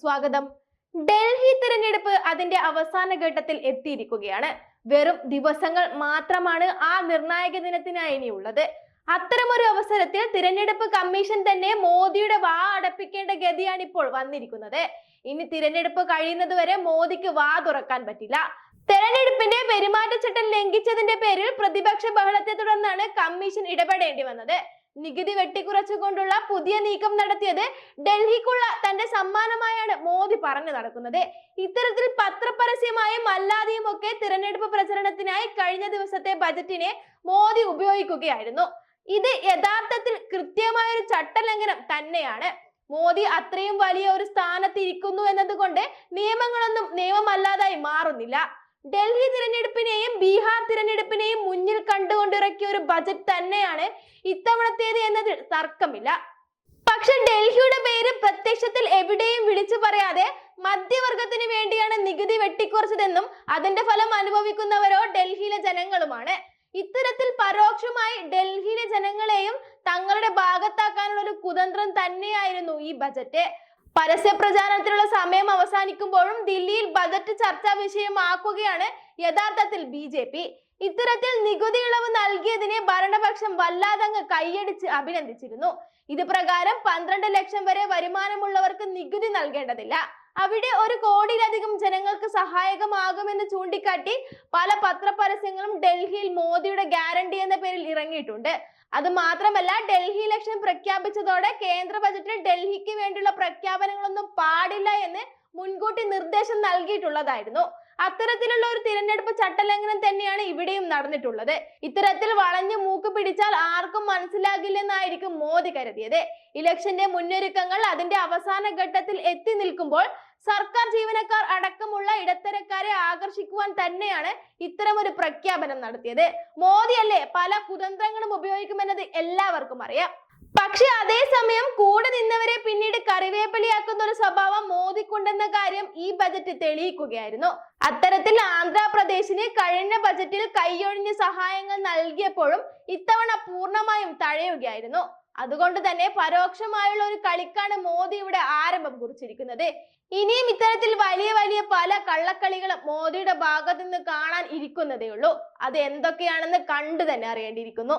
സ്വാഗതം. ഡൽഹി തിരഞ്ഞെടുപ്പ് അതിന്റെ അവസാന ഘട്ടത്തിൽ എത്തിയിരിക്കുകയാണ്. വെറും ദിവസങ്ങൾ മാത്രമാണ് ആ നിർണായക ദിനത്തിനായി ഇനിയുള്ളത്. അത്തരമൊരു അവസരത്തിൽ തിരഞ്ഞെടുപ്പ് കമ്മീഷൻ തന്നെ മോദിയുടെ വാ അടപ്പിക്കേണ്ട ഗതിയാണ് ഇപ്പോൾ വന്നിരിക്കുന്നത്. ഇനി തിരഞ്ഞെടുപ്പ് കഴിയുന്നത് വരെ മോദിക്ക് വാ തുറക്കാൻ പറ്റില്ല. തെരഞ്ഞെടുപ്പിന്റെ പെരുമാറ്റച്ചട്ടം ലംഘിച്ചതിന്റെ പേരിൽ പ്രതിപക്ഷ ബഹളത്തെ തുടർന്നാണ് കമ്മീഷൻ ഇടപെടേണ്ടി വന്നത്. നികുതി വെട്ടിക്കുറച്ചുകൊണ്ടുള്ള പുതിയ നീക്കം നടത്തിയത് ഡൽഹിക്കുള്ള തന്റെ സമ്മാനമായാണ് മോദി പറഞ്ഞു നടക്കുന്നത്. ഇത്തരത്തിൽ പത്രപരസ്യമായും അല്ലാതെയും ഒക്കെ തിരഞ്ഞെടുപ്പ് പ്രചരണത്തിനായി കഴിഞ്ഞ ദിവസത്തെ ബജറ്റിനെ മോദി ഉപയോഗിക്കുകയായിരുന്നു. ഇത് യഥാർത്ഥത്തിൽ കൃത്യമായ ഒരു ചട്ടലംഘനം തന്നെയാണ്. മോദി അത്രയും വലിയ ഒരു സ്ഥാനത്ത് ഇരിക്കുന്നു എന്നതുകൊണ്ട് നിയമങ്ങളൊന്നും നിയമമല്ലാതായി മാറുന്നില്ല. ഡൽഹി തിരഞ്ഞെടുപ്പിനെയും ബീഹാർ തിരഞ്ഞെടുപ്പിനെയും മുന്നിൽ കണ്ടുകൊണ്ടിറക്കിയ ഒരു ബജറ്റ് തന്നെയാണ് ഇത്തവണത്തേത് എന്നതിൽ തർക്കമില്ല. പക്ഷെ ഡൽഹിയുടെ പേര് പ്രത്യക്ഷത്തിൽ എവിടെയും വിളിച്ചു പറയാതെ മധ്യവർഗത്തിന് വേണ്ടിയാണ് നികുതി വെട്ടിക്കുറച്ചതെന്നും അതിന്റെ ഫലം അനുഭവിക്കുന്നവരോ ഡൽഹിയിലെ ജനങ്ങളുമാണ്. ഇത്തരത്തിൽ പരോക്ഷമായി ഡൽഹിയിലെ ജനങ്ങളെയും തങ്ങളുടെ ഭാഗത്താക്കാനുള്ള ഒരു കുതന്ത്രം തന്നെയായിരുന്നു ഈ ബജറ്റ് പരസ്യ പ്രചാരണത്തിനുള്ള സമയം അവസാനിക്കുമ്പോഴും ദില്ലിയിൽ ബജറ്റ് ചർച്ചാ വിഷയമാക്കുകയാണ് യഥാർത്ഥത്തിൽ ബി ഇത്തരത്തിൽ നികുതി ഇളവ് നൽകിയതിനെ ഭരണപക്ഷം വല്ലാതങ്ങ് കൈയടിച്ച് അഭിനന്ദിച്ചിരുന്നു. ഇത് പ്രകാരം പന്ത്രണ്ട് ലക്ഷം വരെ വരുമാനമുള്ളവർക്ക് നികുതി നൽകേണ്ടതില്ല. അവിടെ ഒരു കോടിയിലധികം ജനങ്ങൾക്ക് സഹായകമാകുമെന്ന് ചൂണ്ടിക്കാട്ടി പല പത്രപരസ്യങ്ങളും ഡൽഹിയിൽ മോദിയുടെ ഗ്യാരണ്ടി എന്ന പേരിൽ ഇറങ്ങിയിട്ടുണ്ട്. അത് മാത്രമല്ല ഡൽഹി ഇലക്ഷൻ പ്രഖ്യാപിച്ചതോടെ കേന്ദ്ര ബജറ്റിൽ ഡൽഹിക്ക് വേണ്ടിയുള്ള പ്രഖ്യാപനങ്ങളൊന്നും പാടില്ല എന്ന് മുൻകൂട്ടി നിർദ്ദേശം നൽകിയിട്ടുള്ളതായിരുന്നു. അത്തരത്തിലുള്ള ഒരു തിരഞ്ഞെടുപ്പ് ചട്ടലംഘനം തന്നെയാണ് ഇവിടെയും നടന്നിട്ടുള്ളത്. ഇത്തരത്തിൽ വളഞ്ഞു മൂക്ക് പിടിച്ചാൽ ആർക്കും മനസ്സിലാകില്ലെന്നായിരിക്കും മോദി കരുതിയത്. ഇലക്ഷന്റെ മുന്നൊരുക്കങ്ങൾ അതിന്റെ അവസാന ഘട്ടത്തിൽ എത്തി നിൽക്കുമ്പോൾ സർക്കാർ ജീവനക്കാർ അടക്കമുള്ള ഇടത്തരക്കാരെ ആകർഷിക്കുവാൻ തന്നെയാണ് ഇത്തരമൊരു പ്രഖ്യാപനം നടത്തിയത്. മോദിയല്ലേ പല കുതന്ത്രങ്ങളും ഉപയോഗിക്കുമെന്നത് എല്ലാവർക്കും അറിയാം. പക്ഷെ അതേസമയം കൂടെ കറിവേപ്പിലയാക്കുന്ന ഒരു സ്വഭാവം മോദിക്കുണ്ടെന്ന കാര്യം ഈ ബജറ്റ് തെളിയിക്കുകയായിരുന്നു. അത്തരത്തിൽ ആന്ധ്രാപ്രദേശിന് കഴിഞ്ഞ ബജറ്റിൽ കൈയൊഴിഞ്ഞ് സഹായങ്ങൾ നൽകിയപ്പോഴും ഇത്തവണ പൂർണമായും തഴയുകയായിരുന്നു. അതുകൊണ്ട് തന്നെ പരോക്ഷമായുള്ള ഒരു കളിക്കാണ് മോദി ഇവിടെ ആരംഭം കുറിച്ചിരിക്കുന്നത്. ഇനിയും ഇത്തരത്തിൽ വലിയ വലിയ പല കള്ളക്കളികളും മോദിയുടെ ഭാഗത്ത് നിന്ന് കാണാൻ ഇരിക്കുന്നതേ ഉള്ളൂ അത് എന്തൊക്കെയാണെന്ന് കണ്ടു തന്നെ അറിയേണ്ടിയിരിക്കുന്നു.